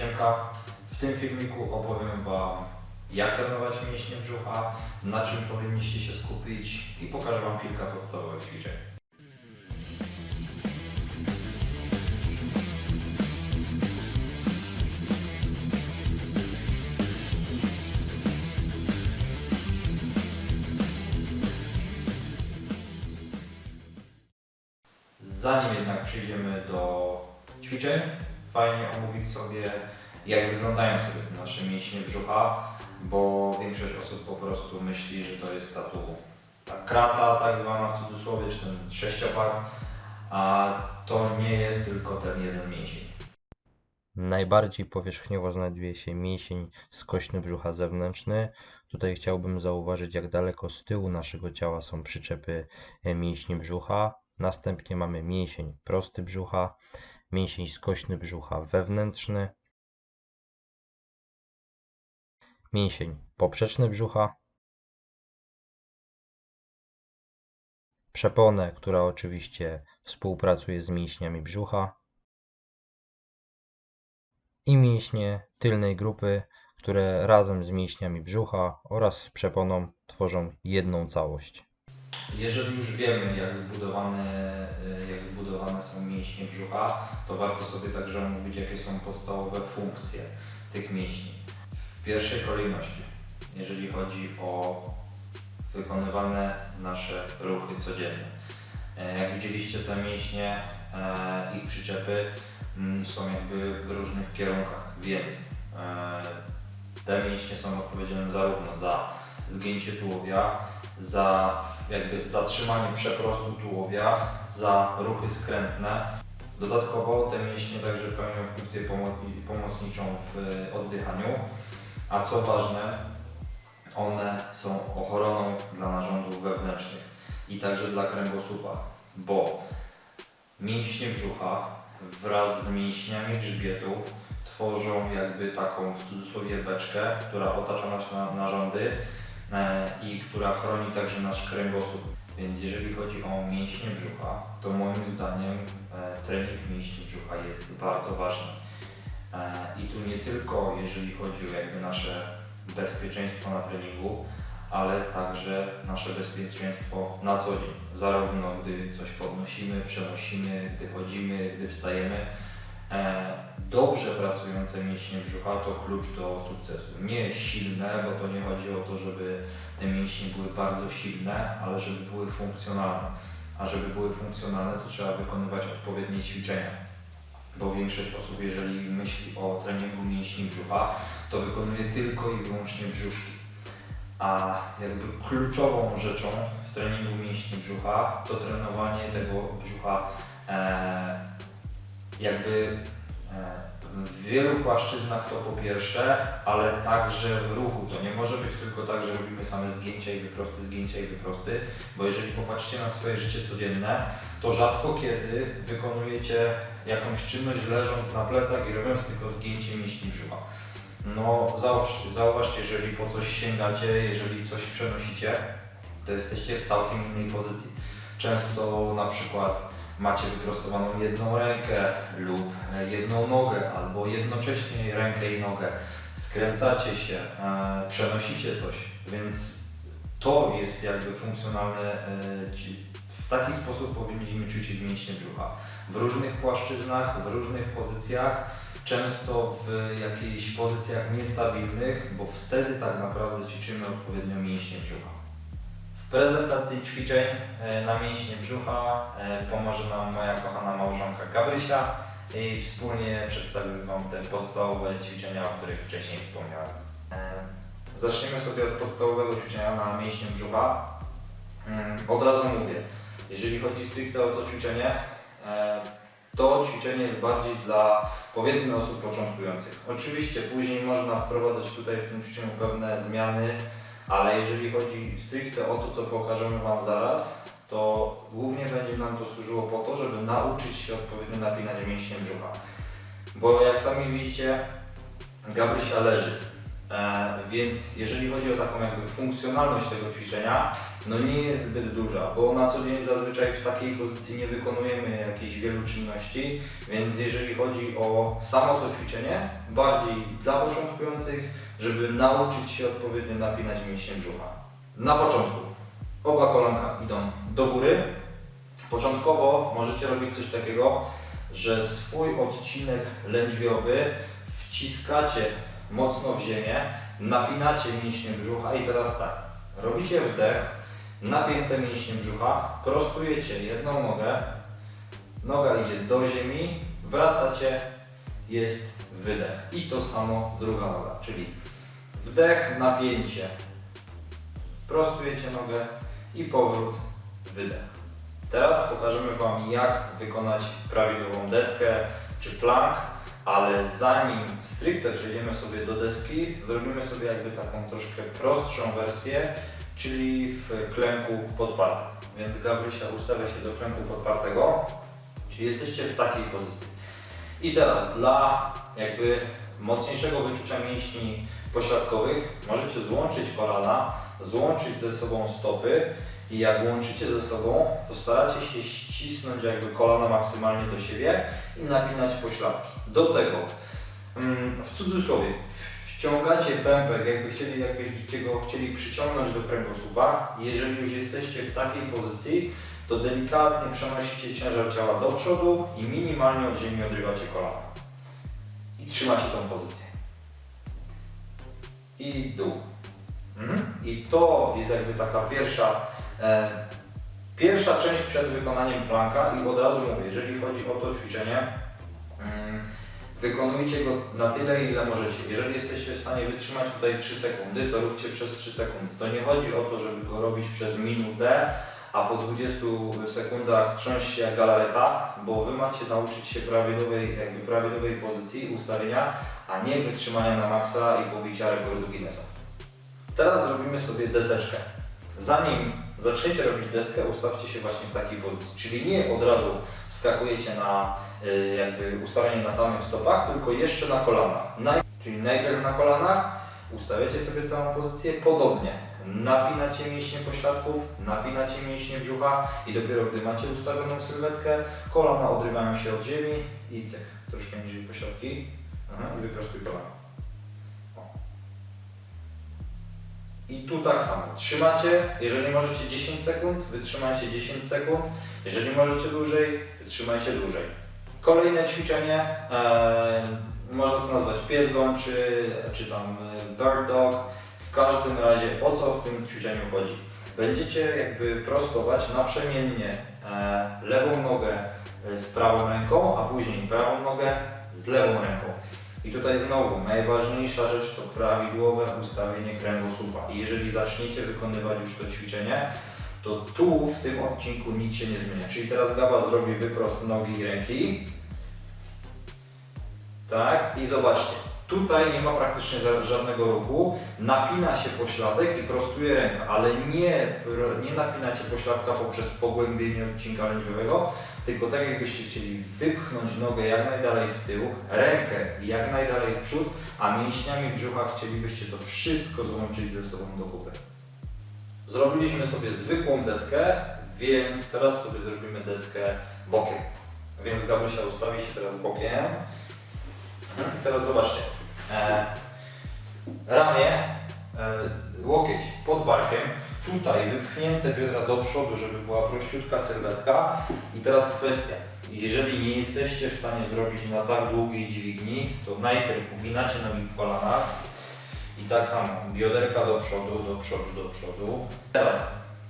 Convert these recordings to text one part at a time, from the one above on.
W tym filmiku opowiem Wam jak trenować mięśnie brzucha, na czym powinniście się skupić i pokażę Wam kilka podstawowych ćwiczeń. Zanim jednak przejdziemy do ćwiczeń, fajnie omówić sobie, jak wyglądają sobie te nasze mięśnie brzucha, bo większość osób po prostu myśli, że to jest ta tu ta krata tak zwana w cudzysłowie, czy ten sześciopak, a to nie jest tylko ten jeden mięsień. Najbardziej powierzchniowo znajduje się mięsień skośny brzucha zewnętrzny. Tutaj chciałbym zauważyć, jak daleko z tyłu naszego ciała są przyczepy mięśni brzucha. Następnie mamy mięsień prosty brzucha, mięsień skośny brzucha wewnętrzny, mięsień poprzeczny brzucha, przeponę, która oczywiście współpracuje z mięśniami brzucha. I mięśnie tylnej grupy, które razem z mięśniami brzucha oraz z przeponą tworzą jedną całość. Jeżeli już wiemy, jak zbudowane, y, jak zbudowane są mięśnie brzucha, to warto sobie także omówić, jakie są podstawowe funkcje tych mięśni. W pierwszej kolejności, jeżeli chodzi o wykonywane nasze ruchy codzienne. E, Jak widzieliście, te mięśnie, e, ich przyczepy mm, są jakby w różnych kierunkach, więc e, te mięśnie są odpowiedzialne zarówno za zgięcie tułowia, za jakby zatrzymanie przeprostu tułowia, za ruchy skrętne. Dodatkowo te mięśnie także pełnią funkcję pomo- pomocniczą w e, oddychaniu, a co ważne, one są ochroną dla narządów wewnętrznych i także dla kręgosłupa, bo mięśnie brzucha wraz z mięśniami grzbietu tworzą jakby taką w cudzysłowie beczkę, która otacza nasze na- narządy i która chroni także nasz kręgosłup. Więc jeżeli chodzi o mięśnie brzucha, to moim zdaniem e, trening mięśni brzucha jest bardzo ważny. E, I tu nie tylko jeżeli chodzi o jakby nasze bezpieczeństwo na treningu, ale także nasze bezpieczeństwo na co dzień. Zarówno gdy coś podnosimy, przenosimy, gdy chodzimy, gdy wstajemy. E, Dobrze pracujące mięśnie brzucha to klucz do sukcesu. Nie silne, bo to nie chodzi o to, żeby te mięśnie były bardzo silne, ale żeby były funkcjonalne. A żeby były funkcjonalne, to trzeba wykonywać odpowiednie ćwiczenia. Bo większość osób, jeżeli myśli o treningu mięśni brzucha, to wykonuje tylko i wyłącznie brzuszki. A jakby kluczową rzeczą w treningu mięśni brzucha to trenowanie tego brzucha e, jakby e, w wielu płaszczyznach to po pierwsze, ale także w ruchu. To nie może być tylko tak, że robimy same zgięcia i wyprosty, zgięcia i wyprosty, bo jeżeli popatrzycie na swoje życie codzienne, to rzadko kiedy wykonujecie jakąś czynność leżąc na plecach i robiąc tylko zgięcie mięśni brzucha. No zauważcie, zauważcie, jeżeli po coś sięgacie, jeżeli coś przenosicie, to jesteście w całkiem innej pozycji. Często na przykład macie wyprostowaną jedną rękę lub jedną nogę, albo jednocześnie rękę i nogę. Skręcacie się, e, przenosicie coś, więc to jest jakby funkcjonalne. E, w taki sposób powinniśmy ćwiczyć mięśnie brzucha. W różnych płaszczyznach, w różnych pozycjach, często w jakichś pozycjach niestabilnych, bo wtedy tak naprawdę ćwiczymy odpowiednio mięśnie brzucha. W prezentacji ćwiczeń e, na mięśnie brzucha e, pomoże nam moja kochana małżonka Gabrysia i wspólnie przedstawimy Wam te podstawowe ćwiczenia, o których wcześniej wspomniałem. E, Zaczniemy sobie od podstawowego ćwiczenia na mięśnie brzucha. Mm, Od razu mówię, jeżeli chodzi stricte o to ćwiczenie, to ćwiczenie jest bardziej dla powiedzmy osób początkujących. Oczywiście później można wprowadzać tutaj w tym ćwiczeniu pewne zmiany, ale jeżeli chodzi stricte o to, co pokażemy Wam zaraz, to głównie będzie nam to służyło po to, żeby nauczyć się odpowiednio napinać mięśnie brzucha. Bo jak sami widzicie, Gabrysia leży. E, więc jeżeli chodzi o taką jakby funkcjonalność tego ćwiczenia, no nie jest zbyt duża, bo na co dzień zazwyczaj w takiej pozycji nie wykonujemy jakichś wielu czynności, więc jeżeli chodzi o samo to ćwiczenie, bardziej dla początkujących, żeby nauczyć się odpowiednio napinać mięśnie brzucha. Na początku oba kolanka idą do góry. Początkowo możecie robić coś takiego, że swój odcinek lędźwiowy wciskacie mocno w ziemię, napinacie mięśnie brzucha i teraz tak, robicie wdech, napięte mięśnie brzucha, prostujecie jedną nogę, noga idzie do ziemi, wracacie, jest wydech. I to samo druga noga, czyli wdech, napięcie, prostujecie nogę i powrót, wydech. Teraz pokażemy Wam jak wykonać prawidłową deskę czy plank, ale zanim stricte przejdziemy sobie do deski, zrobimy sobie jakby taką troszkę prostszą wersję, czyli w klęku podpartym. Więc Gabrysia ustawia się do klęku podpartego, czyli jesteście w takiej pozycji. I teraz dla jakby mocniejszego wyczucia mięśni pośladkowych możecie złączyć kolana, złączyć ze sobą stopy i jak łączycie ze sobą, to staracie się ścisnąć jakby kolana maksymalnie do siebie i napinać pośladki. Do tego, mm, w cudzysłowie, wciągacie pępek, jakby chcieli, jakbyście go chcieli przyciągnąć do kręgosłupa. Jeżeli już jesteście w takiej pozycji, to delikatnie przenosicie ciężar ciała do przodu i minimalnie od ziemi odrywacie kolana. I trzymacie tą pozycję. I dół. Mhm. I to jest jakby taka pierwsza, e, pierwsza część przed wykonaniem planka i od razu mówię, jeżeli chodzi o to ćwiczenie, wykonujcie go na tyle, ile możecie. Jeżeli jesteście w stanie wytrzymać tutaj 3 sekundy, to róbcie przez 3 sekundy. To nie chodzi o to, żeby go robić przez minutę, a po 20 sekundach trząść się jak galareta, bo Wy macie nauczyć się prawidłowej, jakby prawidłowej pozycji ustawienia, a nie wytrzymania na maksa i pobicia rekordu Guinnessa. Teraz zrobimy sobie deseczkę. Zanim zaczniecie robić deskę, ustawcie się właśnie w takiej pozycji, czyli nie od razu wskakujecie na y, jakby ustawienie na samych stopach, tylko jeszcze na kolanach. Naj- czyli najpierw na kolanach, ustawiacie sobie całą pozycję podobnie. Napinacie mięśnie pośladków, napinacie mięśnie brzucha i dopiero gdy macie ustawioną sylwetkę, kolana odrywają się od ziemi i cyk, troszkę niżej pośladki i wyprostuj kolana. I tu tak samo. Trzymacie, jeżeli możecie 10 sekund, wytrzymajcie 10 sekund. Jeżeli możecie dłużej, wytrzymajcie dłużej. Kolejne ćwiczenie, e, można to nazwać pies gończy, czy tam e, bird dog. W każdym razie o co w tym ćwiczeniu chodzi? Będziecie jakby prostować naprzemiennie e, lewą nogę e, z prawą ręką, a później prawą nogę z lewą ręką. I tutaj znowu najważniejsza rzecz to prawidłowe ustawienie kręgosłupa. I jeżeli zaczniecie wykonywać już to ćwiczenie, to tu w tym odcinku nic się nie zmienia. Czyli teraz Gaba zrobi wyprost nogi i ręki. Tak, i zobaczcie. Tutaj nie ma praktycznie ża- żadnego ruchu. Napina się pośladek i prostuje rękę, ale nie, nie napinacie pośladka poprzez pogłębienie odcinka lędźwiowego, tylko tak jakbyście chcieli wypchnąć nogę jak najdalej w tył, rękę jak najdalej w przód, a mięśniami brzucha chcielibyście to wszystko złączyć ze sobą do kupy. Zrobiliśmy sobie zwykłą deskę, więc teraz sobie zrobimy deskę bokiem. Więc Gabusia ustawi się teraz bokiem. Mhm, Teraz zobaczcie. E, ramię, e, łokieć pod barkiem, tutaj wypchnięte biodra do przodu, żeby była prościutka sylwetka. I teraz kwestia. Jeżeli nie jesteście w stanie zrobić na tak długiej dźwigni, to najpierw uginacie nogi w kolanach i tak samo bioderka do przodu, do przodu, do przodu. Teraz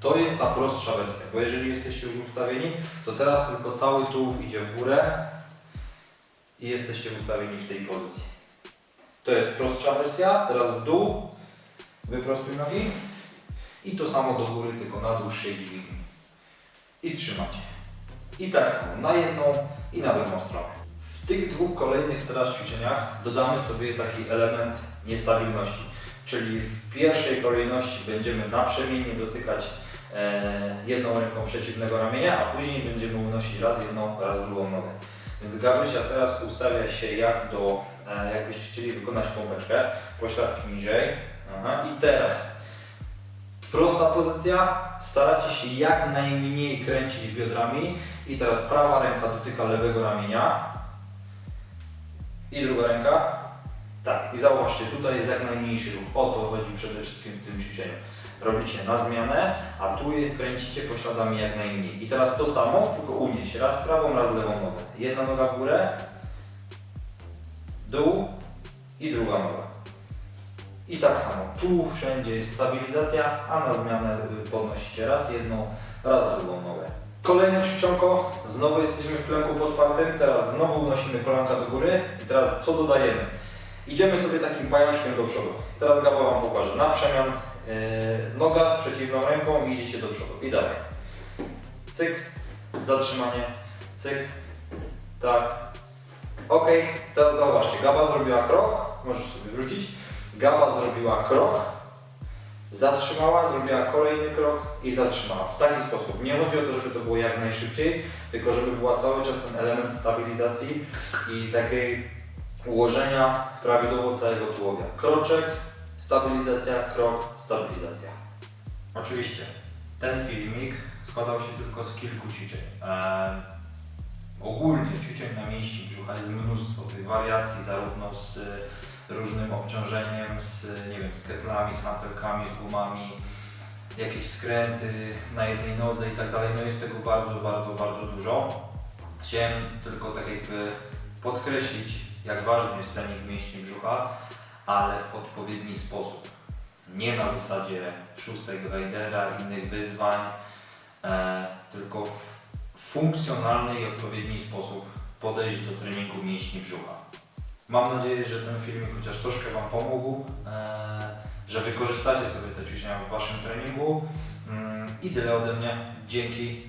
to jest ta prostsza wersja, bo jeżeli jesteście już ustawieni, to teraz tylko cały tułów idzie w górę i jesteście ustawieni w tej pozycji. To jest prostsza wersja, teraz w dół, wyprostuj nogi i to samo do góry, tylko na dłuższej dźwigni. I trzymacie. I tak samo na jedną i na drugą stronę. W tych dwóch kolejnych teraz ćwiczeniach dodamy sobie taki element niestabilności. Czyli w pierwszej kolejności będziemy naprzemiennie dotykać e, jedną ręką przeciwnego ramienia, a później będziemy unosić raz jedną, raz drugą nogę. Więc Gabrysia teraz ustawia się jak do, e, jakbyście chcieli wykonać pompeczkę, pośladki niżej. Aha. I teraz Prosta pozycja, staracie się jak najmniej kręcić biodrami i teraz prawa ręka dotyka lewego ramienia i druga ręka. Tak, i zauważcie, tutaj jest jak najmniejszy ruch. O to chodzi przede wszystkim w tym ćwiczeniu. Robicie na zmianę, a tu kręcicie pośladami jak najmniej. I teraz to samo, tylko unieść. Raz prawą, raz lewą nogę. Jedna noga w górę, dół i druga noga. I tak samo, tu wszędzie jest stabilizacja, a na zmianę y, podnosicie raz jedną, raz drugą nogę. Kolejne ćwiczonko, znowu jesteśmy w klęku podpartym, teraz znowu unosimy kolanka do góry i teraz co dodajemy? Idziemy sobie takim pajączkiem do przodu. Teraz Gaba Wam pokaże. Na przemian yy, noga z przeciwną ręką i idziecie do przodu. I dalej. Cyk, zatrzymanie, cyk, tak. Ok, teraz zauważcie, Gaba zrobiła krok, możesz sobie wrócić. Gaba zrobiła krok, zatrzymała, zrobiła kolejny krok i zatrzymała. W taki sposób. Nie chodzi o to, żeby to było jak najszybciej, tylko żeby była cały czas ten element stabilizacji i takiej ułożenia prawidłowo całego tułowia. Kroczek, stabilizacja, krok, stabilizacja. Oczywiście ten filmik składał się tylko z kilku ćwiczeń. Eee, ogólnie ćwiczeń na mięśni brzucha jest mnóstwo tych wariacji, zarówno z różnym obciążeniem, z, nie wiem, z ketlami, z hantelkami, z gumami, jakieś skręty na jednej nodze i tak dalej. No jest tego bardzo, bardzo, bardzo dużo. Chciałem tylko tak jakby podkreślić, jak ważny jest trening mięśni brzucha, ale w odpowiedni sposób. Nie na zasadzie szóstego rajdera, innych wyzwań, e, tylko w funkcjonalny i odpowiedni sposób podejść do treningu mięśni brzucha. Mam nadzieję, że ten filmik chociaż troszkę Wam pomógł, e, że wykorzystacie sobie te ćwiczenia w Waszym treningu. Mm, I tyle ode mnie. Dzięki